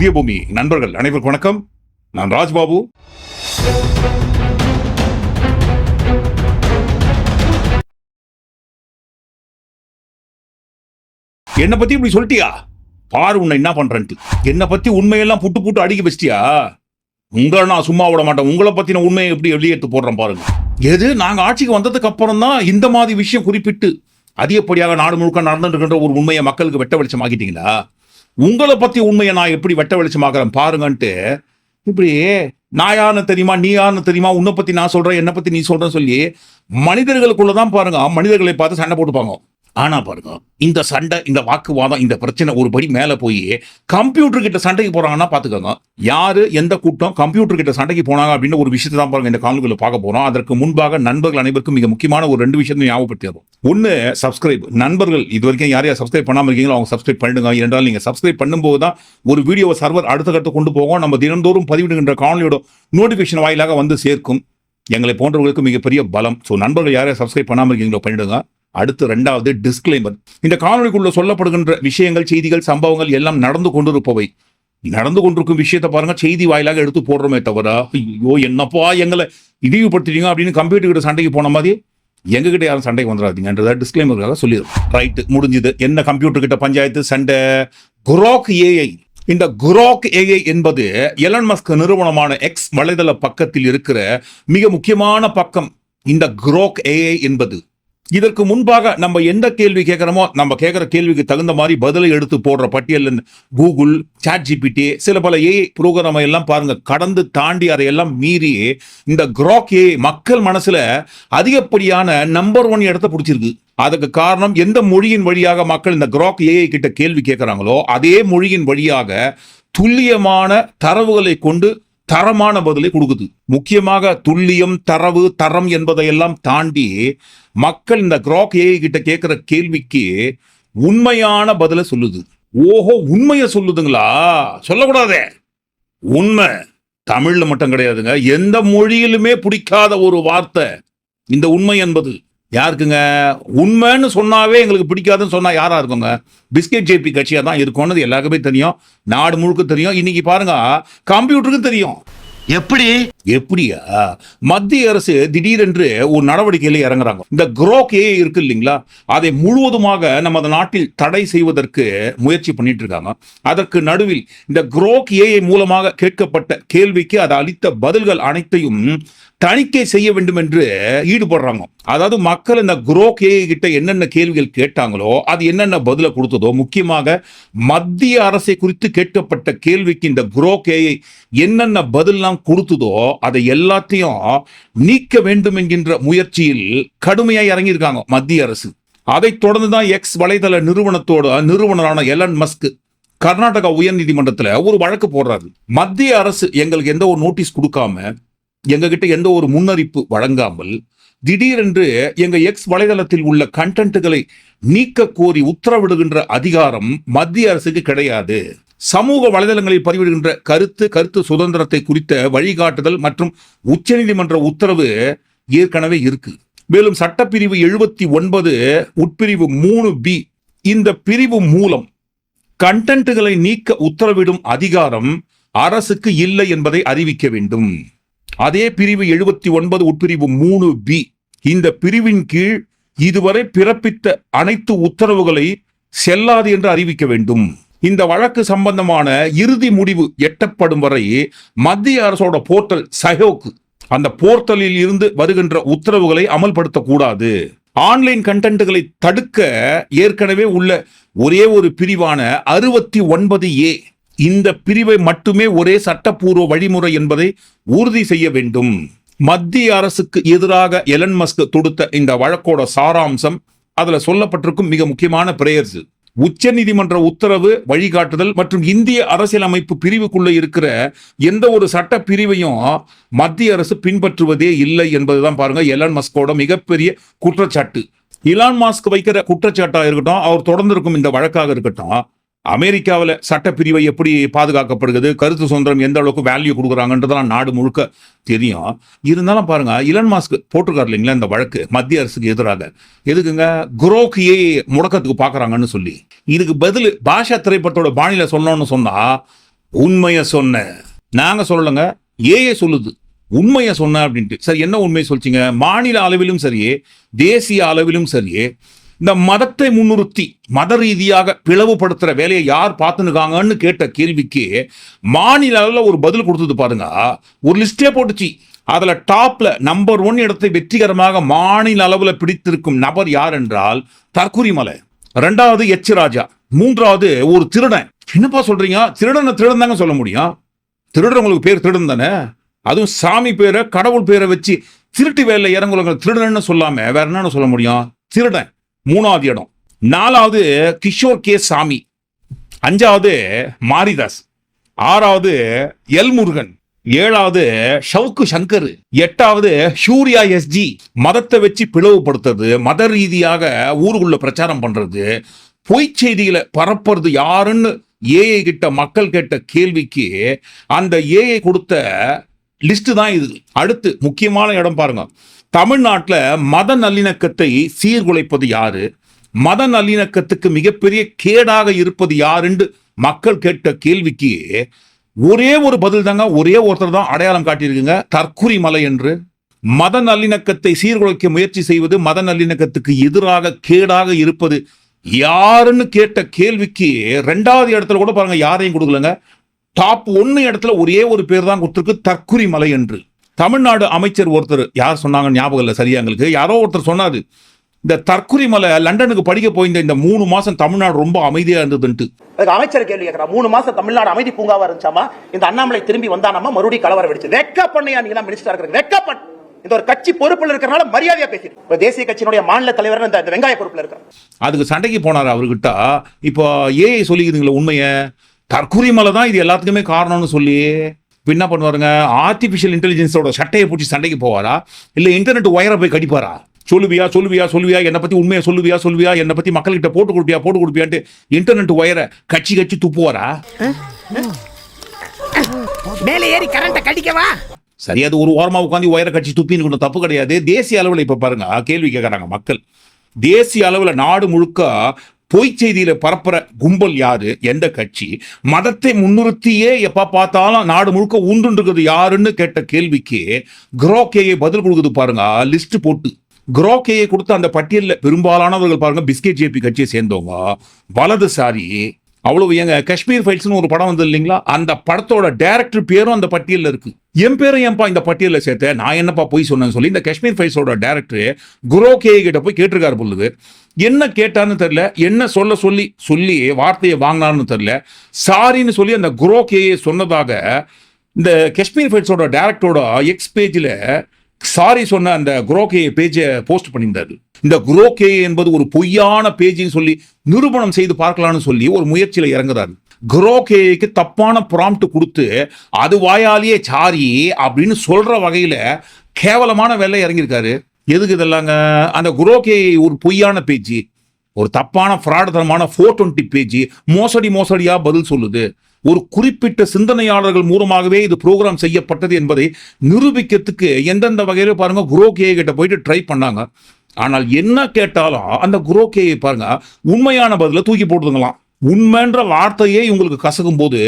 புதிய பூமி. நண்பர்கள் அனைவருக்கும் வணக்கம். நான் ராஜ்பாபு. என்னை பத்தி இப்படி சொல்லிட்டியா? பாரு உன்னை என்ன பண்றேன்ட்டு. என்னை பத்தி உண்மையெல்லாம் புட்டு புட்டு அடிக்க வச்சிட்டியா? உங்களை நான் சும்மா விட மாட்டேன். உங்களை பத்தின உண்மையை எப்படி வெளியேற்று போடுறேன் பாருங்க. எது? நாங்க ஆட்சிக்கு வந்ததுக்கு அப்புறம் தான் இந்த மாதிரி விஷயம் குறிப்பிட்டு அதிகப்படியாக நாடு முழுக்க நடந்துட்டு இருக்கின்ற ஒரு உண்மையை மக்களுக்கு வெட்ட வெளிச்சமாக்கிட்டீங்களா? உங்களை பத்தி உண்மையை நான் எப்படி வெட்ட வெளிச்சமாக்குறேன் பாருங்கன்ட்டு இப்படி நான் யாருன்னு தெரியுமா நீ யாருன்னு தெரியுமா உன்னை பத்தி நான் சொல்றேன் என்னை பத்தி நீ சொல்றேன்னு சொல்லி மனிதர்களுக்குள்ள தான் பாருங்க மனிதர்களை பார்த்து சண்டை போட்டுப்பாங்க. ஆனா பாருங்க இந்த சண்டை இந்த வாக்குவாதம் இந்த பிரச்சனை ஒரு படி மேல போய் கம்ப்யூட்டர் கிட்ட சண்டைக்கு போறாங்கன்னா பாத்துக்கோங்க. யாரு எந்த கூட்டம் கம்ப்யூட்டர் கிட்ட சண்டைக்கு போனாங்க அப்படின்னு ஒரு விஷயத்தை தான் பாருங்க இந்த காலங்களில் பார்க்க போறோம். அதற்கு முன்பாக நண்பர்கள் அனைவருக்கும் மிக முக்கியமான ஒரு ரெண்டு விஷயத்தையும் ஞாபகப்படுத்திடுறோம். ஒன்னு சப்ஸ்கிரைப் நண்பர்கள் இது வரைக்கும் யார் யார் சப்ஸ்கிரைப் பண்ணாம இருக்கீங்களோ அவங்க சப்ஸ்கிரைப் பண்ணுங்க என்றால் நீங்க சப்ஸ்கிரைப் பண்ணும்போது தான் ஒரு வீடியோ சர்வர் அடுத்த கட்ட கொண்டு போகும். நம்ம தினந்தோறும் பதிவிடுகின்ற காணொலியோட நோட்டிபிகேஷன் வாயிலாக வந்து சேர்க்கும். எங்களை போன்றவர்களுக்கு மிகப்பெரிய பலம். ஸோ நண்பர்கள் யாரையா சப்ஸ்கிரைப் பண்ணாமல் இருக்கீங்களோ பண்ணிடுங்க. அடுத்து ரெண்டாவது டிஸ்க்ளைமர் இந்த காணொலிக்குள்ள சொல்லப்படுகின்ற விஷயங்கள் செய்திகள் சம்பவங்கள் எல்லாம் நடந்து கொண்டிருப்பவை. நடந்து கொண்டிருக்கும் விஷயத்தை பாருங்க செய்தி வாயிலாக எடுத்து போடுறோமே தவிர ஐயோ என்னப்பா எங்களை இழிவுபடுத்திட்டீங்க அப்படின்னு கம்ப்யூட்டர் கிட்ட சண்டைக்கு போன மாதிரி எங்ககிட்ட யாரும் சண்டைக்கு வந்துடாதீங்கன்றத டிஸ்க்ளைமருக்காக சொல்லிடுறோம். ரைட்டு முடிஞ்சுது. என்ன கம்ப்யூட்டர் கிட்ட பஞ்சாயத்து? சண்டை. குரோக் ஏஐ இந்த குரோக் ஏஐ என்பது எலன் மஸ்க் நிறுவனமான எக்ஸ் வலைதள பக்கத்தில் இருக்கிற மிக முக்கியமான பக்கம். இந்த குரோக் ஏஐ என்பது இதற்கு முன்பாக நம்ம எந்த கேள்வி கேட்குறோமோ நம்ம கேட்குற கேள்விக்கு தகுந்த மாதிரி பதிலை எடுத்து போடுற பட்டியல் கூகுள் சாட் ஜிபிடி சில பல ஏஐ ப்ரோக்ராம் எல்லாம் பாருங்க. கடந்து தாண்டி அதையெல்லாம் மீறி இந்த கிராக் ஏஐ மக்கள் மனசுல அதிகப்படியான நம்பர் ஒன் இடத்த பிடிச்சிருக்கு. அதுக்கு காரணம் எந்த மொழியின் வழியாக மக்கள் இந்த கிராக் ஏஐ கிட்ட கேள்வி கேட்குறாங்களோ அதே மொழியின் வழியாக துல்லியமான தரவுகளை கொண்டு தரமான பதிலை கொடுக்குது. முக்கியமாக துல்லியம் தரவு தரம் என்பதையெல்லாம் தாண்டி மக்கள் இந்த கிராக் ஏஐ கிட்ட கேட்கிற கேள்விக்கு உண்மையான பதிலை சொல்லுது. ஓஹோ உண்மையை சொல்லுதுங்களா? சொல்லக்கூடாதே. உண்மை தமிழ்ல மட்டும் கிடையாதுங்க. எந்த மொழியிலுமே பிடிக்காத ஒரு வார்த்தை. இந்த உண்மை என்பது. யாருக்குங்க? உண்மைன்னு சொன்னாவே எங்களுக்கு பிடிக்காதுன்னு சொன்னா யாரா இருக்குங்க? பிஸ்கெட் ஜேபி கட்சியா தான் இருக்கும்னு எல்லாருக்குமே தெரியும். நாடு முழுக்க தெரியும். இன்னைக்கு பாருங்க கம்ப்யூட்டருக்கு தெரியும். எப்படி? எப்படியா? மத்திய அரசு திடீரென்று ஒரு நடவடிக்கையில இறங்குறாங்க. இந்த குரோக் ஏ இருக்கு இல்லைங்களா? அதை முழுவதுமாக நமது நாட்டில் தடை செய்வதற்கு முயற்சி பண்ணிட்டு இருக்காங்க. அதற்கு நடுவில் இந்த குரோக் ஏ மூலமாக கேட்கப்பட்ட கேள்விக்கு அது அளித்த பதில்கள் அனைத்தையும் தணிக்கை செய்ய வேண்டும் என்று ஈடுபடுறாங்க. அதாவது மக்கள் இந்த குரோ கே கிட்ட என்னென்ன கேள்விகள் கேட்டாங்களோ அது என்னென்ன பதில கொடுத்ததோ முக்கியமாக மத்திய அரசை குறித்து கேட்கப்பட்ட கேள்விக்கு இந்த குரோ கே என்னென்ன பதிலாம் கொடுத்ததோ அதை எல்லாத்தையும் நீக்க வேண்டும் என்கின்ற முயற்சியில் கடுமையாக இறங்கியிருக்காங்க மத்திய அரசு. அதைத் தொடர்ந்து தான் எக்ஸ் வலைதள நிறுவனத்தோட நிறுவனரான எலன் மஸ்க் கர்நாடகா உயர்நீதிமன்றத்தில் ஒரு வழக்கு போடுறாரு. மத்திய அரசு எங்களுக்கு எந்த ஒரு நோட்டீஸ் கொடுக்காம எங்ககிட்ட எந்த ஒரு முன்னறிப்பு வழங்காமல் திடீரென்று எங்க எக்ஸ் வலைதளத்தில் உள்ள கண்டென்ட்டுகளை நீக்க கோரி உத்தரவிடுகின்ற அதிகாரம் மத்திய அரசுக்கு கிடையாது. சமூக வலைதளங்களில் பதிவிடுகின்ற கருத்து கருத்து சுதந்திரத்தை குறித்த வழிகாட்டுதல் மற்றும் உச்சநீதிமன்ற உத்தரவு ஏற்கனவே இருக்கு. மேலும் சட்டப்பிரிவு எழுபத்தி ஒன்பது உட்பிரிவு மூணு பி இந்த பிரிவு மூலம் கண்டென்ட்டுகளை நீக்க உத்தரவிடும் அதிகாரம் அரசுக்கு இல்லை என்பதை அறிவிக்க வேண்டும். அதே பிரிவு எழுபத்தி ஒன்பது உட்பிரிவு மூணு பி. இந்த பிரிவின் கீழ் இதுவரை பிறப்பித்த அனைத்து உத்தரவுகளை செல்லாது என்று அறிவிக்க வேண்டும். இந்த வழக்கு சம்பந்தமான இறுதி முடிவு எட்டப்படும் வரை மத்திய அரசோட போர்ட்டல் சஹோக் அந்த போர்ட்டலில் இருந்து வருகின்ற உத்தரவுகளை அமல்படுத்தக்கூடாது. ஆன்லைன் கண்டென்ட்டுகளை தடுக்க ஏற்கனவே உள்ள ஒரே ஒரு பிரிவான அறுபத்தி ஒன்பது ஏ. இந்த பிரிவை மட்டுமே ஒரே சட்டப்பூர்வ வழிமுறை என்பதை உறுதி செய்ய வேண்டும். மத்திய அரசுக்கு எதிராக எலன் மஸ்க் தொடுத்த இந்த வழக்கோட சாராம்சம் அதுல சொல்லப்பட்டிருக்கும் மிக முக்கியமான பிரேயர்ஸ் உச்ச நீதிமன்ற உத்தரவு வழிகாட்டுதல் மற்றும் இந்திய அரசியலமைப்பு பிரிவுக்குள்ள இருக்கிற எந்த ஒரு சட்ட பிரிவையும் மத்திய அரசு பின்பற்றுவதே இல்லை என்பதுதான் பாருங்க எலன் மஸ்கோட மிகப்பெரிய குற்றச்சாட்டு. இலான் மாஸ்க் வைக்கிற குற்றச்சாட்டாக இருக்கட்டும் அவர் தொடர்ந்து இருக்கும் இந்த வழக்காக இருக்கட்டும் அமெரிக்காவில் சட்டப்பிரிவை எப்படி பாதுகாக்கப்படுகிறது? கருத்து சுதந்திரம் எந்த அளவுக்கு வேல்யூ கொடுக்குறாங்கன்றதெல்லாம் நாடு முழுக்க தெரியும். இருந்தாலும் பாருங்க இலன் மாஸ்க் போட்டிருக்காரு இல்லைங்களா இந்த வழக்கு? மத்திய அரசுக்கு எதிராக. எதுக்குங்க? குரோக்கியை முடக்கத்துக்கு பார்க்குறாங்கன்னு சொல்லி. இதுக்கு பதில் பாஷா திரைப்படத்தோட பாணியில சொன்னோன்னு சொன்னா உண்மையை சொன்ன. நாங்கள் சொல்லலைங்க ஏஏ சொல்லுது. உண்மையை சொன்ன அப்படின்ட்டு. சரி என்ன உண்மையை சொல்லிச்சிங்க? மாநில அளவிலும் சரியே தேசிய அளவிலும் சரியே இந்த மதத்தை முன்னிறுத்தி மத ரீதியாக பிளவுபடுத்துற வேலையை யார் பார்த்துனுக்காங்கன்னு கேட்ட கேள்விக்கு மாநில அளவில் ஒரு பதில் கொடுத்தது பாருங்க. ஒரு லிஸ்டே போட்டுச்சு. அதில் டாப்ல நம்பர் ஒன் இடத்தை வெற்றிகரமாக மாநில அளவில் பிடித்திருக்கும் நபர் யார் என்றால் தற்குறிமலை ரெண்டாவது எச் ராஜா. மூன்றாவது ஒரு திருடன். என்னப்பா சொல்றீங்க? திருடனை திருடன் தாங்க சொல்ல முடியும். திருடுறவங்களுக்கு பேர் திருடன் தானே? அதுவும் சாமி பேரை கடவுள் பேரை வச்சு திருட்டு வேலையில் இறங்குறவங்க திருடன்னு சொல்லாம வேற என்னன்னு சொல்ல முடியும்? திருடன். மூணாவது இடம். நாலாவது கிஷோர் கே சாமி. அஞ்சாவது மாரிதாஸ். ஆறாவது எல் முருகன். ஏழாவது ஷவுக்கு சங்கர். எட்டாவது சூர்யா எஸ்ஜி மதத்தை வச்சு பிளவுபடுத்துறது மத ரீதியாக ஊருக்குள்ள பிரச்சாரம் பண்றது பொய் செய்திகளை பரப்புறது யாருன்னு ஏஐ கிட்ட மக்கள் கேட்ட கேள்விக்கு அந்த ஏஐ கொடுத்த லிஸ்ட் தான் இது. அடுத்து முக்கியமான இடம் பாருங்க. தமிழ்நாட்டில் மத நல்லிணக்கத்தை சீர்குலைப்பது யாரு? மத நல்லிணக்கத்துக்கு மிகப்பெரிய கேடாக இருப்பது யாருன்னு மக்கள் கேட்ட கேள்விக்கு ஒரே ஒரு பதில் தாங்க ஒரே ஒருத்தர் தான் அடையாளம் காட்டியிருக்குங்க. தற்குறி மலை என்று. மத நல்லிணக்கத்தை சீர்குலைக்க முயற்சி செய்வது மத நல்லிணக்கத்துக்கு எதிராக கேடாக இருப்பது யாருன்னு கேட்ட கேள்விக்கு ரெண்டாவது இடத்துல கூட பாருங்க யாரையும் கொடுக்கலங்க. டாப் ஒன்னு இடத்துல ஒரே ஒரு பேர் தான் கொடுத்துருக்கு தற்குறி மலை என்று. தமிழ்நாடு அமைச்சர் ஒருத்தர் யார் சொன்னாங்க ஞாபகம் இல்லை சரியா எங்களுக்கு? யாரோ ஒருத்தர் சொன்னாரு இந்த தற்குறி மலை லண்டனுக்கு படிக்க போயிருந்த இந்த மூணு மாசம் தமிழ்நாடு ரொம்ப அமைதியா இருந்ததுன்ட்டு. அதுக்கு அமைச்சர் கேள்வி கேட்கிறார் மூணு மாசம் தமிழ்நாடு அமைதி பூங்காவா இருந்துச்சாமா? இந்த அண்ணாமலை திரும்பி வந்தானாமா மறுபடியும் கலவரம் வெடிச்சு வெக்க பண்ணையா நீங்க மினிஸ்டர் இருக்கிறது? வெக்க பண்ண இந்த ஒரு கட்சி பொறுப்புல இருக்கிறனால மரியாதையா பேசிட்டு இப்ப தேசிய கட்சியினுடைய மாநில தலைவர் இந்த வெங்காய பொறுப்புல இருக்கிறார் அதுக்கு சண்டைக்கு போனார் அவர்கிட்ட? இப்போ ஏஐ சொல்லிக்குதுங்களா உண்மையை. தற்குறி மலை தான் இது எல்லாத்துக்குமே காரணம்னு சொல்லி. என்ன பண்ணுவாருங்க? ஆர்டிஃபிஷியல் இன்டெலிஜென்ஸோட சட்டையை பிடிச்சி சண்டைக்கு போவாரா? இல்லை இன்டர்நெட் ஒயரை போய் கடிப்பாரா? சொல்லுவியா சொல்லுவியா சொல்லுவியா என்னை பத்தி உண்மையை சொல்லுவியா சொல்லுவியா என்னை பத்தி மக்கள்கிட்ட போட்டு கொடுப்பியா போட்டு கொடுப்பியான்ட்டு இன்டர்நெட் ஒயரை கட்சி கட்சி துப்புவாரா? மேலே ஏறி கரண்ட கடிக்கவா? சரி அது ஒரு ஓரமா உட்காந்து ஒயரை கட்சி துப்பின்னு தப்பு கிடையாது. தேசிய அளவில் இப்ப பாருங்க கேள்வி கேட்கறாங்க மக்கள். தேசிய அளவில் நாடு முழுக்க பொய் செய்தியில பரப்புற கும்பல் யாரு? எந்த கட்சி? மதத்தை முன்னிறுத்தியே எப்ப பார்த்தாலும் நாடு முழுக்க உண்டு இருக்குது யாருன்னு கேட்ட கேள்விக்கு குரோகேயை பதில் கொடுக்குது பாருங்க. லிஸ்ட் போட்டு. குரோகேயை கொடுத்த அந்த பட்டியலில் பெரும்பாலானவர்கள் பாருங்க பிஸ்கெட் ஜேபி கட்சியை சேர்ந்தவங்க. வலதுசாரி அவ்வளவு எங்க காஷ்மீர் ஃபைல்ஸ்னு ஒரு படம் வந்தது இல்லைங்களா? அந்த படத்தோட டேரக்டர் பேரும் அந்த பட்டியலில் இருக்கு. என் பேரும் ஏன்பா இந்த பட்டியலில் சேர்த்த? நான் என்னப்பா போய் சொன்னேன்னு சொல்லி இந்த காஷ்மீர் ஃபைல்ஸோட டேரக்டர் குரோகே கிட்ட போய் கேட்டிருக்காரு பொழுது. என்ன கேட்டான்னு தெரில என்ன சொல்ல சொல்லி சொல்லி வார்த்தையை வாங்கினான்னு தெரில சாரின்னு சொல்லி அந்த குரோகேயை சொன்னதாக இந்த காஷ்மீர் ஃபைட்ஸோட டேரக்டரோட எக்ஸ் பேஜில் சாரி சொன்ன அந்த குரோகே பேஜை போஸ்ட் பண்ணியிருந்தாரு. இந்த குரோகே என்பது ஒரு பொய்யான பேஜ்னு சொல்லி நிரூபணம் செய்து பார்க்கலாம்னு சொல்லி ஒரு முயற்சியில் இறங்குறாரு. குரோகேக்கு தப்பான ப்ராம்ப்ட் கொடுத்து அது வாயாலேயே சாரி அப்படின்னு சொல்கிற வகையில் கேவலமான வேலை இறங்கியிருக்காரு. எதுக்கு இதெல்லாங்க? அந்த குரோகே ஒரு பொய்யான பேச்சு ஒரு தப்பான ஃப்ராடுதனமான ஃபோர் டுவெண்ட்டி பேஜ் மோசடி மோசடியா பதில் சொல்லுது. ஒரு குறிப்பிட்ட சிந்தனையாளர்கள் மூலமாகவே இது ப்ரோக்ராம் செய்யப்பட்டது என்பதை நிரூபிக்கிறதுக்கு எந்தெந்த வகையில பாருங்க குரோகே கிட்ட போயிட்டு ட்ரை பண்ணாங்க. ஆனால் என்ன கேட்டாலும் அந்த குரோகேயை பாருங்க உண்மையான பதில தூக்கி போட்டுதுங்களாம். உண்மைன்ற வார்த்தையே இவங்களுக்கு கசக்கும் போது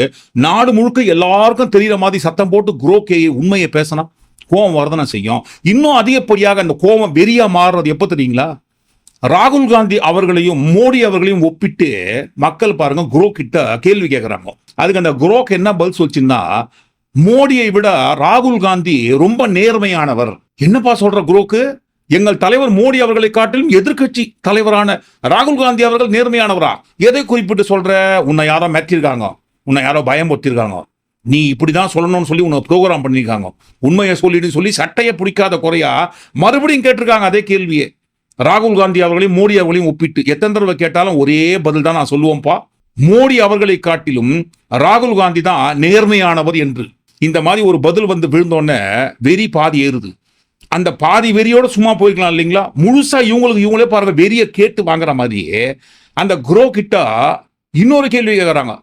நாடு முழுக்க எல்லாருக்கும் தெரிகிற மாதிரி சத்தம் போட்டு குரோகேயை உண்மையை பேசினா? கோபம் வரதான செய்யும். இன்னும் அதிகப்படியாக அந்த கோபம் வெறியா மாறுறது எப்போ தெரியுங்களா? ராகுல் காந்தி அவர்களையும் மோடி அவர்களையும் ஒப்பிட்டு மக்கள் பாருங்க குரோ கிட்ட கேள்வி கேட்குறாங்க அதுக்கு அந்த குரோக் என்ன பதில் சொல்லிச்சுன்னா மோடியை விட ராகுல் காந்தி ரொம்ப நேர்மையானவர். என்னப்பா சொல்ற குரோக்கு? எங்கள் தலைவர் மோடி அவர்களை காட்டிலும் எதிர்க்கட்சி தலைவரான ராகுல் காந்தி அவர்கள் நேர்மையானவரா? எதை குறிப்பிட்டு சொல்ற? உன்னை யாரோ மிரட்டியிருக்காங்க. உன்னை யாரோ பயம் ஒத்திருக்காங்க நீ இப்படிதான் சொல்லணும்னு சொல்லி உன்னை ப்ரோக்ராம் பண்ணியிருக்காங்க உண்மையை சொல்லிடுன்னு சொல்லி சட்டையை பிடிக்காத குறையா மறுபடியும் கேட்டிருக்காங்க அதே கேள்வியே. ராகுல் காந்தி அவர்களையும் மோடி அவர்களையும் ஒப்பிட்டு எத்தனை தடவை கேட்டாலும் ஒரே பதில் தான் நான் சொல்லுவோம்ப்பா. மோடி அவர்களை காட்டிலும் ராகுல் காந்தி தான் நேர்மையானவர் என்று. இந்த மாதிரி ஒரு பதில் வந்து விழுந்தோடனே வெறி பாதி ஏறுது. அந்த பாதி வெறியோட சும்மா போய்க்கலாம் இல்லைங்களா? முழுசா இவங்களுக்கு இவங்களே பாருங்க வெறிய கேட்டு வாங்குற மாதிரியே அந்த குரோ கிட்ட இன்னொரு கேள்வி கேட்குறாங்க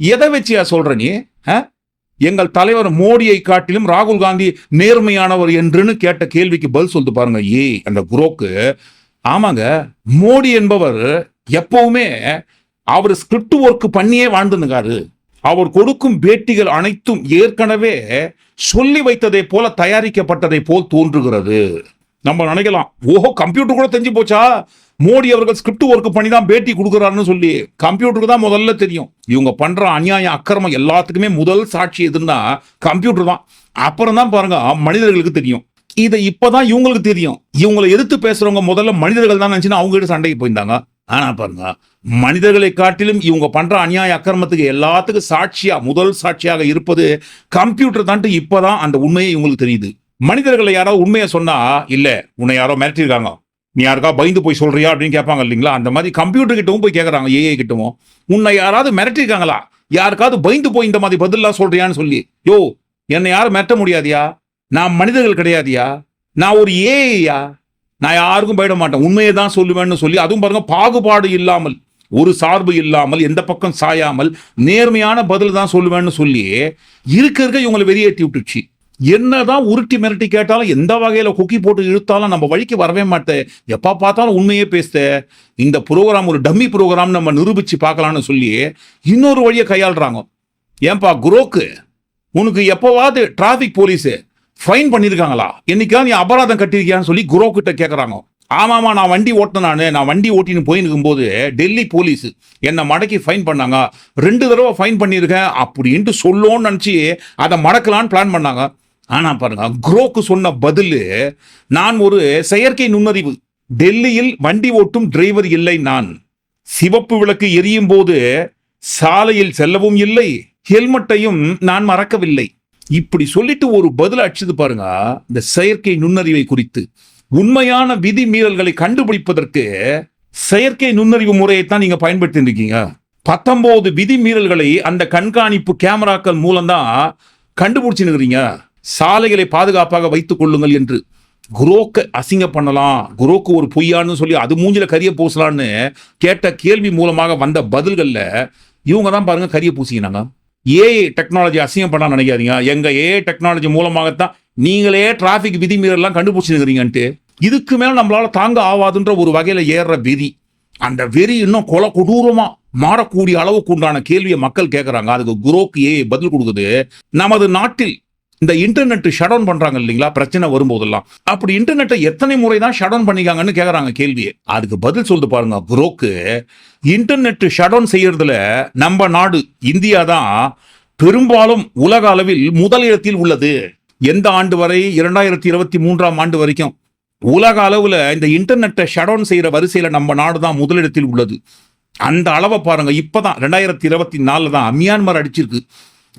எதை வச்சியா சொல்ற நீ? ஆ? எங்கள் தலைவர் மோடியை காட்டிலும் ராகுல் காந்தி நேர்மையானவர் என்றுன்னு கேட்ட கேள்விக்கு பதில் சொல்லிட்டு பாருங்க. ஏய் அந்த குரோக்கு ஆமாங்க. மோடி என்பவர் எப்பவுமே அவர் ஸ்கிரிப்ட் ஒர்க் பண்ணியே வாழ்ந்துனுக்காரு அவர் கொடுக்கும் பேட்டிகள் அனைத்தும் ஏற்கனவே சொல்லி வைத்ததை போல தயாரிக்கப்பட்டதை போல் தோன்றுகிறது. நம்ம நினைக்கலாம் ஓஹோ கம்ப்யூட்டர் கூட தெரிஞ்சு போச்சா? மோடி அவர்கள் ஸ்கிரிப்ட் ஒர்க் பண்ணி தான் பேட்டி கொடுக்குறாருன்னு சொல்லி கம்ப்யூட்டருக்கு தான் முதல்ல தெரியும். இவங்க பண்ற அநியாயம் அக்கிரமம் எல்லாத்துக்குமே முதல் சாட்சி எதுன்னா கம்ப்யூட்டர் தான். அப்புறம் தான் பாருங்க மனிதர்களுக்கு தெரியும். இதை இப்பதான் இவங்களுக்கு தெரியும். இவங்களை எதிர்த்து பேசுறவங்க முதல்ல மனிதர்கள் தான் நினைச்சுன்னு அவங்க கிட்ட சண்டைக்கு போயிருந்தாங்க. ஆனா பாருங்க மனிதர்களை காட்டிலும் இவங்க பண்ற அநியாய அக்கிரமத்துக்கு எல்லாத்துக்கும் சாட்சியா முதல் சாட்சியாக இருப்பது கம்ப்யூட்டர் தான்ட்டு இப்பதான் அந்த உண்மையை இவங்களுக்கு தெரியுது. மனிதர்களை யாராவது உண்மையை சொன்னா இல்ல உன்னை யாரோ மிரட்டியிருக்காங்க. நீ யாருக்கா பயந்து போய் சொல்றியா? அப்படின்னு கேட்பாங்க இல்லைங்களா? அந்த மாதிரி கம்ப்யூட்டர் கிட்டவும் போய் கேட்கறாங்க ஏஐ கிட்டவும். உன்னை யாராவது மிரட்டிருக்காங்களா யாருக்காவது பயந்து போய் இந்த மாதிரி பதிலாம் சொல்றியான்னு சொல்லி. யோ என்னை யாரும் மிரட்ட முடியாதியா? நான் மனிதர்கள் கிடையாதியா? நான் ஒரு ஏஐயா நான் யாருக்கும் போயிட மாட்டேன். உண்மையை தான் சொல்லுவேன்னு சொல்லி அதுவும் பாருங்க பாகுபாடு இல்லாமல் ஒரு சார்பு இல்லாமல் எந்த பக்கம் சாயாமல் நேர்மையான பதில் தான் சொல்லுவேன்னு சொல்லி இருக்க இருக்க இவங்களை வெளியேற்றி விட்டுச்சு என்னதான் உருட்டி மிரட்டி கேட்டாலும் எந்த வகையில குக்கி போட்டு இழுத்தாலும் நம்ம வழிக்கு வரவே மாட்டேன். எப்ப பார்த்தாலும் உண்மையே பேசுத. இந்த ப்ரோக்ராம் ஒரு டம்மி ப்ரோக்ராம் நம்ம நிரூபிச்சு பார்க்கலாம்னு சொல்லி இன்னொரு வழியை கையாளுறாங்க. ஏன்பா குரோக்கு? உனக்கு எப்போவாவது டிராஃபிக் போலீஸு ஃபைன் பண்ணியிருக்காங்களா என்னைக்காவது நீ அபராதம் கட்டியிருக்கியான்னு சொல்லி குரோ கிட்ட கேட்குறாங்க ஆமாம் நான் வண்டி ஓட்டினேன் நான். நான் வண்டி ஓட்டின்னு போயின்னு போது டெல்லி போலீஸ் என்னை மடக்கி ஃபைன் பண்ணாங்க. ரெண்டு தடவை ஃபைன் பண்ணியிருக்கேன். அப்படின்ட்டு சொல்லோன்னு நினச்சி அதை மடக்கலான்னு பிளான் பண்ணாங்க. ஆனால் பாருங்க குரோக்கு சொன்ன பதில் நான் ஒரு செயற்கை நுண்ணறிவு. டெல்லியில் வண்டி ஓட்டும் டிரைவர் இல்லை நான். சிவப்பு விளக்கு எரியும் போது சாலையில் செல்லவும் இல்லை ஹெல்மெட்டையும் நான் மறக்கவில்லை. இப்படி சொல்லிட்டு ஒரு பதில் அடிச்சது பாருங்க இந்த செயற்கை நுண்ணறிவை குறித்து. உண்மையான விதி மீறல்களை கண்டுபிடிப்பதற்கு செயற்கை நுண்ணறிவு முறையைத்தான் நீங்க பயன்படுத்தி இருக்கீங்க பத்தொன்பது விதி மீறல்களை அந்த கண்காணிப்பு கேமராக்கள் மூலம்தான் கண்டுபிடிச்சுனுக்கிறீங்க சாலைகளை பாதுகாப்பாக வைத்துக் கொள்ளுங்கள் என்று. குரோக்க அசிங்க பண்ணலாம். குரோக்கு ஒரு பொய்யான்னு சொல்லி அது மூஞ்சில கரிய பூசலான்னு கேட்ட கேள்வி மூலமாக வந்த பதில்களில் இவங்க தான் பாருங்க கரிய பூசிக்கினாங்க. ஏஐ டெக்னாலஜி அசிங்கம் பண்ணா நினைக்காதீங்க. எங்க ஏஐ டெக்னாலஜி மூலமாகத்தான் நீங்களே டிராஃபிக் விதிமீறலாம் கண்டுபிடிச்சிருக்கிறீங்கன்ட்டு. இதுக்கு மேல நம்மளால தாங்க ஆவாதுன்ற ஒரு வகையில ஏறுற வெறி அந்த வெறி இன்னும் கொலை கொடூரமா மாறக்கூடிய அளவுக்கு உண்டான கேள்வியை மக்கள் கேட்கறாங்க அதுக்கு குரோக்கு ஏ பதில் கொடுக்குது. நமது நாட்டில் இந்த இன்டர்நெட் ஷட் டவுன் பண்றாங்க இல்லைங்களா? பிரச்சனை வரும்போதெல்லாம். அப்படி இன்டர்நெட்டை எத்தனை முறை தான் ஷட் டவுன் பண்ணிக்காங்கன்னு கேக்குறாங்க கேள்வியை அதுக்கு பதில் சொல்லுது பாருங்க குரோக்கு. இன்டர்நெட் ஷட் டவுன் செய்யறதுல நம்ம நாடு இந்தியா தான் பெரும்பாலும் உலக அளவில் முதலிடத்தில் உள்ளது. எந்த ஆண்டு வரை? இரண்டாயிரத்தி இருபத்தி மூன்றாம் ஆண்டு வரைக்கும். உலக அளவுல இந்த இன்டர்நெட்டை ஷட் டவுன் செய்யற வரிசையில நம்ம நாடு தான் முதலிடத்தில் உள்ளது. அந்த அளவை பாருங்க இப்பதான் ரெண்டாயிரத்தி இருபத்தி நாலுல தான் மியான்மர் அடிச்சிருக்கு.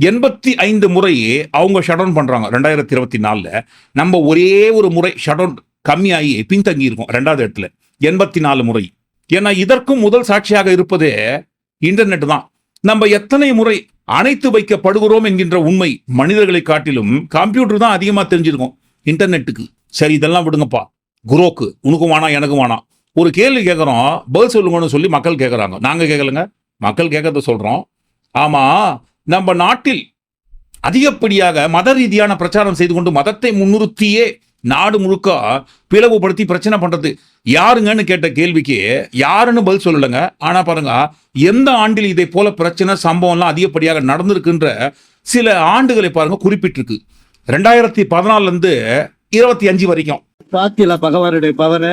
எண்பத்தி ஐந்து முறையே அவங்க ஷட் டவுன் பண்றாங்க. ரெண்டாயிரத்தி இருபத்தி நாலுல நம்ம ஒரே ஒரு முறை ஷட் டவுன் கம்மியாகி பின்தங்கி இருக்கோம் ரெண்டாவது இடத்துல. எண்பத்தி நாலு முறை. ஏன்னா இதற்கும் முதல் சாட்சியாக இருப்பதே இன்டர்நெட் தான். நம்ம எத்தனை முறை அணைத்து வைக்கப்படுகிறோம் என்கின்ற உண்மை மனிதர்களை காட்டிலும் கம்ப்யூட்டர் தான் அதிகமாக தெரிஞ்சிருக்கும். இன்டர்நெட்டுக்கு சரி இதெல்லாம் விடுங்கப்பா. குரோக்கு. உனக்கும் வேணாம் எனக்கும் வேணாம். ஒரு கேள்வி கேட்குறோம் பதில் சொல்லுங்கன்னு சொல்லி மக்கள் கேட்குறாங்க நாங்கள் கேட்கலங்க மக்கள் கேட்கறத சொல்கிறோம் ஆமாம் நம்ம நாட்டில் அதிகப்படியாக மத ரீதியான பிரச்சாரம் செய்து கொண்டு மதத்தை முன்னிறுத்தியே நாடு முழுக்க பிளவுபடுத்தி பிரச்சனை பண்றது. யாருங்கன்னு கேட்ட கேள்விக்கு யாருன்னு பதில் சொல்லலைங்க. ஆனா பாருங்க எந்த ஆண்டில் இதை போல பிரச்சனை சம்பவம்லாம் அதிகப்படியாக நடந்திருக்குன்ற சில ஆண்டுகளை பாருங்க குறிப்பிட்டிருக்கு. ரெண்டாயிரத்தி பதினாலுல இருந்து இருபத்தி அஞ்சு வரைக்கும். பாத்தியல பகவானுடைய பவர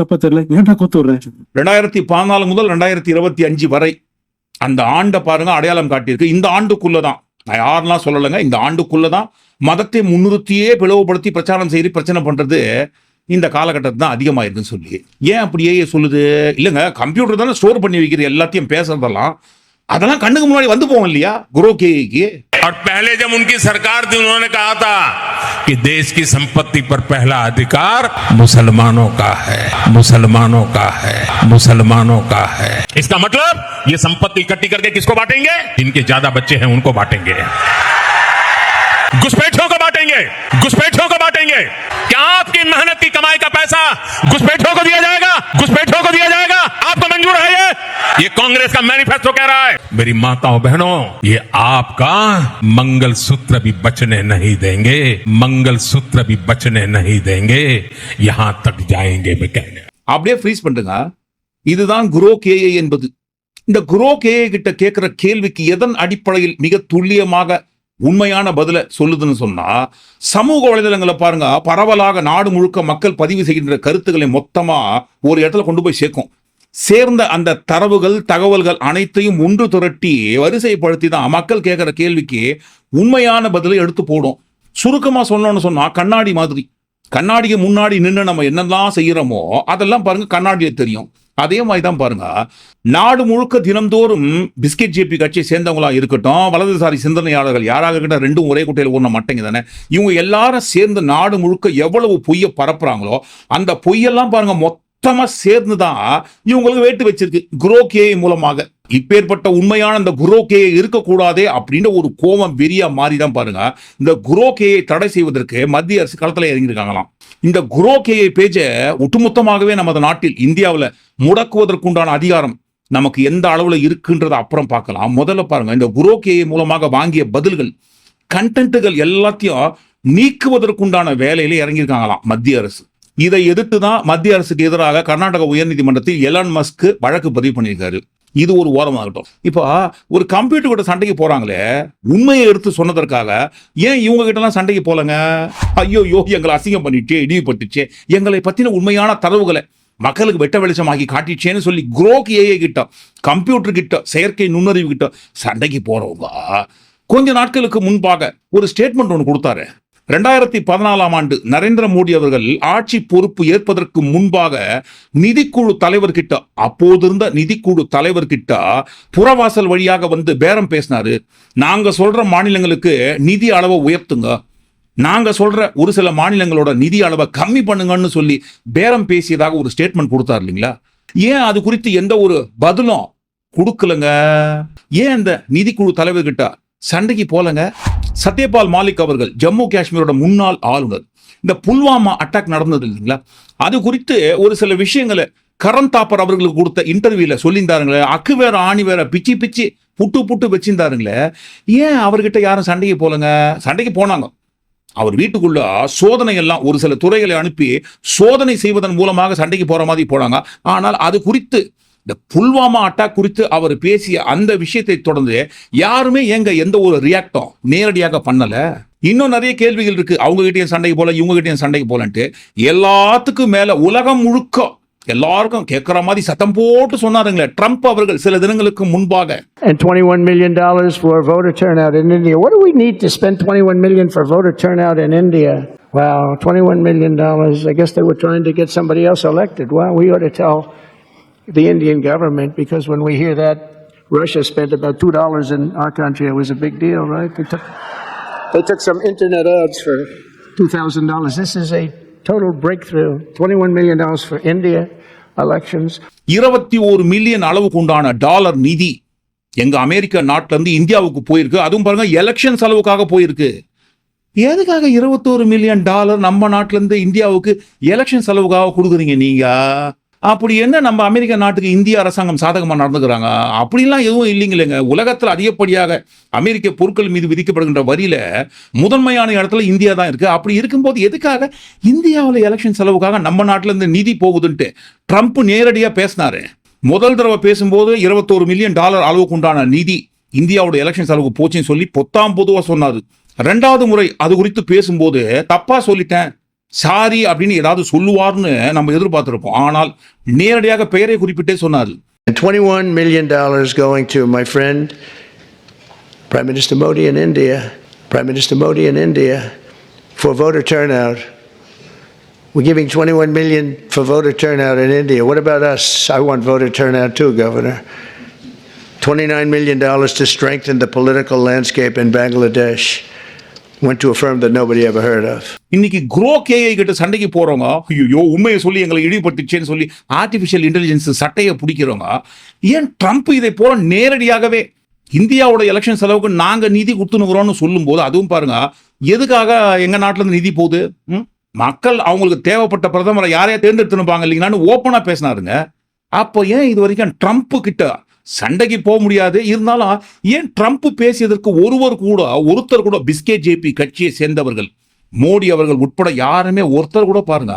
தப்பா தெரியல. ஏன்டா கொத்து விடுற? ரெண்டாயிரத்தி பதினாலு முதல் ரெண்டாயிரத்தி இருபத்தி அஞ்சு வரை அந்த ஆண்டை பாருங்க அடையாளம் காட்டியிருக்கு. இந்த ஆண்டுக்குள்ள தான் நான் யாரெல்லாம் சொல்லலைங்க இந்த ஆண்டுக்குள்ள தான் மதத்தை முன்னிறுத்தியே பிளவுபடுத்தி பிரச்சாரம் செய்து பிரச்சனை பண்ணுறது இந்த காலகட்டத்தில் தான் அதிகமாயிருக்குன்னு சொல்லி. ஏன் அப்படியே சொல்லுது? இல்லைங்க கம்ப்யூட்டர் தானே ஸ்டோர் பண்ணி வைக்கிறது எல்லாத்தையும் பேசுறதெல்லாம். அதெல்லாம் கண்ணுக்கு முன்னாடி வந்து போவோம் இல்லையா? குரோ और पहले जब उनकी सरकार थी, उन्होंने कहा था कि देश की संपत्ति पर पहला अधिकार मुसलमानों का है, मुसलमानों का है, मुसलमानों का है। इसका मतलब ये संपत्ति इकट्ठी करके किसको बांटेंगे? जिनके ज़्यादा बच्चे हैं, उनको बांटेंगे। घुसपैठियों को बांटेंगे, घुसपैठियों को बांटेंगे। आपकी मेहनत की कमाई का पैसा घुसपैठियों को दिया जाएगा घुसपैठियों को दिया जाएगा आपको मंजूर है ये ये कांग्रेस का मैनिफेस्टो कह रहा है मेरी माताओं बहनों ये आपका मंगल सूत्र भी बचने नहीं देंगे मंगल सूत्र भी बचने नहीं देंगे यहां तक जाएंगे मैं कहने அப்படியே ஃப்ரீஸ் பண்ணுங்க இதுதான் குரோ கேஏ என்பது இந்த குரோகே கிட்ட கேட்கிற கேள்விக்கு எதன் அடிப்படையில் மிக துல்லியமாக உண்மையான பதில சொல்லுதுன்னு சொன்னா சமூக வலைதளங்களை பாருங்க பரவலாக நாடு முழுக்க மக்கள் பதிவு செய்கின்ற கருத்துக்களை மொத்தமா ஒரு இடத்துல கொண்டு போய் சேர்க்கும். சேர்ந்த அந்த தரவுகள் தகவல்கள் அனைத்தையும் ஒன்று திரட்டி வரிசைப்படுத்தி தான் மக்கள் கேட்குற கேள்விக்கு உண்மையான பதிலை எடுத்து போடும். சுருக்கமாக சொன்னோன்னு சொன்னால் கண்ணாடி மாதிரி. கண்ணாடிக்கு முன்னாடி நின்று நம்ம என்னெல்லாம் செய்கிறோமோ அதெல்லாம் பாருங்கள் கண்ணாடியில் தெரியும். அதே மாதிரி தான் பாருங்க. நாடு முழுக்க தினம்தோறும் பிஸ்கெட் ஜேபி கட்சியை சேர்ந்தவங்களா இருக்கட்டும் வலதுசாரி சிந்தனையாளர்கள் யாராக இருக்கட்டும் ரெண்டும் ஒரே குட்டையில் ஊன மட்டைங்க தானே இவங்க எல்லாரும் சேர்ந்து நாடு முழுக்க எவ்வளவு பொய்யை பரப்புறாங்களோ அந்த பொய்யெல்லாம் பாருங்க மொத்தமாக சேர்ந்து தான் இவங்களுக்கு வேட்டு வச்சிருக்கு. குரோகே மூலமாக. இப்பேற்பட்ட உண்மையான இந்த குரோகேயை இருக்கக்கூடாதே அப்படின்ற ஒரு கோபம் வெறியா மாறி தான் பாருங்க. இந்த குரோகேயை தடை செய்வதற்கு மத்திய அரசு களத்தில் இறங்கியிருக்காங்களாம். இந்த குரோகேயை பேஜ ஒட்டுமொத்தமாகவே நமது நாட்டில் இந்தியாவில் முடக்குவதற்குண்டான அதிகாரம் நமக்கு எந்த அளவில் இருக்குன்றத அப்புறம் பார்க்கலாம். முதல்ல பாருங்க இந்த குரோகேயை மூலமாக வாங்கிய பதில்கள் கண்டென்ட்டுகள் எல்லாத்தையும் நீக்குவதற்குண்டான வேலையில இறங்கியிருக்காங்களாம் மத்திய அரசு. இதை எதிர்த்து தான் மத்திய அரசுக்கு எதிராக கர்நாடக உயர்நீதிமன்றத்தில் எலான் மஸ்க் வழக்கு பதிவு பண்ணியிருக்காரு. இது ஒரு ஓரமாகட்டும் இப்போ ஒரு கம்ப்யூட்டர் கிட்ட சண்டைக்கு போறாங்களே உண்மையை எடுத்து சொன்னதற்காக ஏன் இவங்க கிட்டலாம் சண்டைக்கு போலங்க? ஐயோ யோ எங்களை அசிங்கம் பண்ணிட்டே இழிவுபட்டுச்சே எங்களை பற்றின உண்மையான தரவுகளை மக்களுக்கு வெட்ட வெளிச்சமாக்கி காட்டிச்சேன்னு சொல்லி குரோக் ஏஐ கிட்ட கம்ப்யூட்டர் கிட்ட செயற்கை நுண்ணறிவு கிட்ட சண்டைக்கு போறவங்க கொஞ்ச நாட்களுக்கு முன்பாக ஒரு ஸ்டேட்மெண்ட் ஒன்று கொடுத்தாரு. ரெண்டாயிரத்தி பதினாலாம் ஆண்டு நரேந்திர மோடி அவர்கள் ஆட்சி பொறுப்பு ஏற்பதற்கு முன்பாக நிதிக்குழு தலைவர்கிட்ட அப்போது இருந்த நிதிக்குழு தலைவர்கிட்ட புறவாசல் வழியாக வந்து பேரம் பேசினாரு. நாங்க சொல்ற மாநிலங்களுக்கு நிதி அளவை உயர்த்துங்க. நாங்க சொல்ற ஒரு சில மாநிலங்களோட நிதி அளவை கம்மி பண்ணுங்கன்னு சொல்லி பேரம் பேசியதாக ஒரு ஸ்டேட்மெண்ட் கொடுத்தாரு இல்லைங்களா? ஏன் அது குறித்து எந்த ஒரு பதிலும் கொடுக்கலங்க? ஏன் இந்த நிதிக்குழு தலைவர்கிட்ட சண்டைக்கு போலங்க. சத்யபால் மாலிக் அவர்கள் ஜம்மு காஷ்மீரோட முன்னாள் ஆளுநர். இந்த புல்வாமா அட்டாக் நடந்தது இல்லைங்களா? அது குறித்து ஒரு சில விஷயங்களை கரண் தாப்பர் அவர்களுக்கு கொடுத்த இன்டர்வியூல சொல்லியிருந்தாருங்களே. அக்கு வேற ஆணி வேற பிச்சி பிச்சி புட்டு புட்டு வச்சிருந்தாருங்களே. ஏன் அவர்கிட்ட யாரும் சண்டைக்கு போலங்க? சண்டைக்கு போனாங்க. அவர் வீட்டுக்குள்ள சோதனை எல்லாம் ஒரு சில துறைகளை அனுப்பி சோதனை செய்வதன் மூலமாக சண்டைக்கு போற மாதிரி போனாங்க. ஆனால் அது குறித்து இந்த புல்வாமா அட்டாக் குறித்து அவர் பேசிய அந்த விஷயத்தை தொடர்ந்து யாருமே எங்க எந்த ஒரு ரியாக்டும் நேரடியாக பண்ணல இன்னும் நிறைய கேள்விகள் இருக்கு அவங்க கிட்டேயும் சண்டைக்கு போல இவங்க கிட்டேயும் சண்டைக்கு போலன்ட்டு எல்லாத்துக்கும் மேல உலகம் முழுக்க எல்லாருக்கும் கேட்கிற மாதிரி சத்தம் போட்டு சொன்னாருங்களே ட்ரம்ப் அவர்கள் சில தினங்களுக்கு முன்பாக and $21 million for voter turnout in India. What do we need to spend $21 million for voter turnout in India? Wow, $21 million. I guess they were trying to get somebody else elected. Well, we ought to tell the Indian government because when we hear that Russia spent about $2 in our country, it was a big deal, right? They took, they took some internet ads for $2,000. This is a total breakthrough. $21 million for India elections. இருபத்தி ஒரு million அளவுக்கு உண்டான dollar நிதி எங்க அமெரிக்க நாட்டுல இருந்து இந்தியாவுக்கு போயிருக்கு அதுவும் பாருங்க எலெக்ஷன் செலவுக்காக போயிருக்கு எதுக்காக இருபத்தோரு மில்லியன் டாலர் நம்ம நாட்டுல இருந்து இந்தியாவுக்கு எலெக்ஷன் செலவுக்காக கொடுக்குறீங்க நீங்க அப்படி என்ன நம்ம அமெரிக்க நாட்டுக்கு இந்திய அரசாங்கம் சாதகமாக நடந்துக்கிறாங்க? அப்படிலாம் எதுவும் இல்லைங்களேங்க. உலகத்தில் அதிகப்படியாக அமெரிக்க பொருட்கள் மீது விதிக்கப்படுகின்ற வரியில முதன்மையான இடத்துல இந்தியா தான் இருக்கு. அப்படி இருக்கும்போது எதுக்காக இந்தியாவில் எலெக்ஷன் செலவுக்காக நம்ம நாட்டிலேருந்து நிதி போகுதுன்ட்டு ட்ரம்ப் நேரடியாக பேசினாரு. முதல் தடவை பேசும்போது இருபத்தோரு மில்லியன் டாலர் அளவுக்கு உண்டான நிதி இந்தியாவோட எலெக்ஷன் செலவுக்கு போச்சுன்னு சொல்லி பொத்தாம் பொதுவாக சொன்னாரு. ரெண்டாவது முறை அது குறித்து பேசும்போது தப்பாக சொல்லிட்டேன். சாரி அப்படின்னு ஏதாவது சொல்லுவார்னு நம்ம எதிர்பார்த்திருப்போம் ஆனால் நேரடியாக பெயரை குறிப்பிட்டே சொன்னாரு And $21 million going to my friend, Prime Minister Modi in India, Prime Minister Modi in India, for voter turnout. We're giving 21 million for voter turnout in India. What about us? I want voter turnout too, Governor. $29 million to strengthen the political landscape in Bangladesh. Went to a firm that nobody ever heard of. இன்னைக்கு குரோ கேஐ கிட்ட சண்டைக்கு போறவங்க ஐயோ உண்மையை சொல்லி எங்களை இழிவுபட்டுச்சேன்னு சொல்லி ஆர்டிபிஷியல் இன்டெலிஜென்ஸ் சட்டையை பிடிக்கிறவங்க ஏன் ட்ரம்ப் இதை போல நேரடியாகவே இந்தியாவோட எலெக்ஷன் செலவுக்கு நாங்கள் நிதி கொடுத்துனுக்குறோம்னு சொல்லும்போது அதுவும் பாருங்க எதுக்காக எங்கள் நாட்டுல இருந்து நிதி போகுது ம்? மக்கள் அவங்களுக்கு தேவைப்பட்ட பிரதமரை யாரையா தேர்ந்தெடுத்துனுப்பாங்க இல்லைங்களான்னு ஓப்பனாக பேசினாருங்க அப்போ ஏன் இது வரைக்கும் ட்ரம்ப்பு கிட்ட சண்டைக்கு போக முடியாது. இருந்தாலும் ஏன் ட்ரம்ப் பேசியதற்கு ஒருவர் கூட ஒருத்தர் கூட பிஸ்கே ஜேபி கட்சியை சேர்ந்தவர்கள் மோடி அவர்கள் உட்பட யாருமே ஒருத்தர் கூட பாருங்க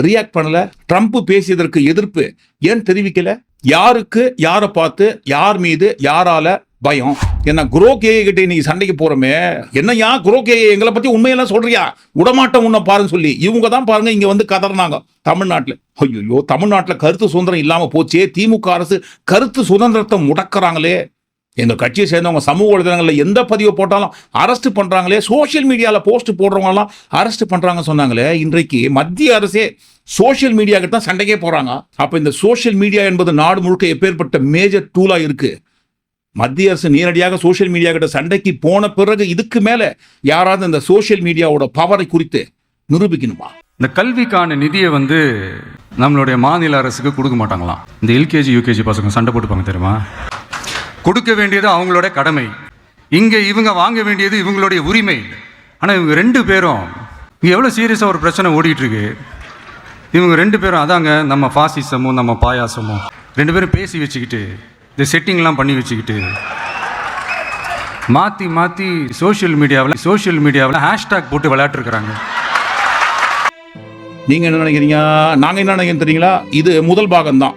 ரியாக்ட் பண்ணல. ட்ரம்ப் பேசியதற்கு எதிர்ப்பு ஏன் தெரிவிக்கல? யாருக்கு யாரை பார்த்து யார் மீது யாரால பயம். என்ன குரோகே கிட்ட நீ சண்டைக்கு போகிறோமே என்னையா குரோகே எங்களை பத்தி உண்மையெல்லாம் சொல்றியா? விடமாட்டோம் உன்னை பாருன்னு சொல்லி இவங்க தான் பாருங்க இங்க வந்து கதறினாங்க தமிழ்நாட்டுல. ஐயோ தமிழ்நாட்டுல கருத்து சுதந்திரம் இல்லாம போச்சே திமுக அரசு கருத்து சுதந்திரத்தை முடக்கிறாங்களே. எங்க கட்சியை சேர்ந்தவங்க சமூக வலைதளங்களில் எந்த பதிவை போட்டாலும் அரெஸ்ட் பண்றாங்களே சோஷியல் மீடியால போஸ்ட் போடுறவங்க எல்லாம் அரெஸ்ட் பண்றாங்க சொன்னாங்களே இன்றைக்கு மத்திய அரசே சோஷியல் மீடியாக்கிட்ட தான் சண்டைக்கே போறாங்க. அப்ப இந்த சோஷியல் மீடியா என்பது நாடு முழுக்க எப்பேற்பட்ட மேஜர் டூலா இருக்கு. மத்திய அரசு நேரடியாக சோஷியல் மீடியா கிட்ட சண்டைக்கு போன பிறகு இதுக்கு மேல யாராவது இந்த சோஷியல் மீடியாவோட பவரை குறித்து நிரூபிக்கணுமா? இந்த கல்விக்கான நிதியை வந்து நம்மளுடைய மாநில அரசுக்கு கொடுக்க மாட்டாங்களாம். இந்த எல்கேஜி யூகேஜி பசங்க சண்டை போட்டுப்பாங்க தெரியுமா? கொடுக்க வேண்டியது அவங்களோட கடமை. இங்கே இவங்க வாங்க வேண்டியது இவங்களுடைய உரிமை. ஆனால் இவங்க ரெண்டு பேரும் இங்கே எவ்வளோ சீரியஸாக ஒரு பிரச்சனை ஓடிட்டு இருக்கு. இவங்க ரெண்டு பேரும் அதாங்க நம்ம ஃபாசிசமும் நம்ம பாயாசமும் ரெண்டு பேரும் பேசி வச்சுக்கிட்டு இந்த செட்டிங்லாம் பண்ணி வச்சுக்கிட்டு மாற்றி மாற்றி சோஷியல் மீடியாவில் சோஷியல் மீடியாவில் ஹேஷ்டேக் போட்டு விளையாட்டுருக்குறாங்க. நீங்கள் என்ன நினைக்கிறீங்க? நாங்கள் என்ன நினைக்கிறீங்களா தெரியுங்களா? இது முதல் பாகம் தான்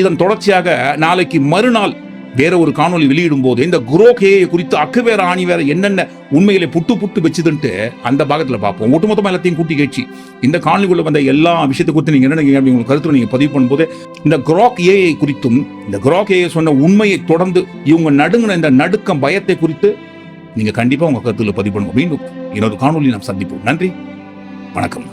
இதன் தொடர்ச்சியாக நாளைக்கு மறுநாள் வேற ஒரு காணொலி வெளியிடும் போது இந்த குரோகேயை குறித்து அக்கு வேற ஆணி வேற என்னென்ன உண்மையிலே புட்டு புட்டு வச்சுதுன்ட்டு அந்த பாகத்தில் பார்ப்போம். ஒட்டுமொத்தமாக எல்லாத்தையும் கூட்டி கேட்சி. இந்த காணொலிக்குள்ள வந்த எல்லா விஷயத்தை குறித்து நீங்கள் என்ன நினைக்கிறீங்க அப்படி கருத்து நீங்கள் பதிவு பண்ணும்போது இந்த குரோக் ஏஐ குறித்தும் இந்த குரோக் ஏஐ சொன்ன உண்மையை தொடர்ந்து இவங்க நடுங்கின இந்த நடுக்கம் பயத்தை குறித்து நீங்கள் கண்டிப்பாக உங்கள் கருத்தில் பதிவு பண்ணுங்க. மீண்டும் இன்னொரு காணொலி நாம் சந்திப்போம். நன்றி. வணக்கம்.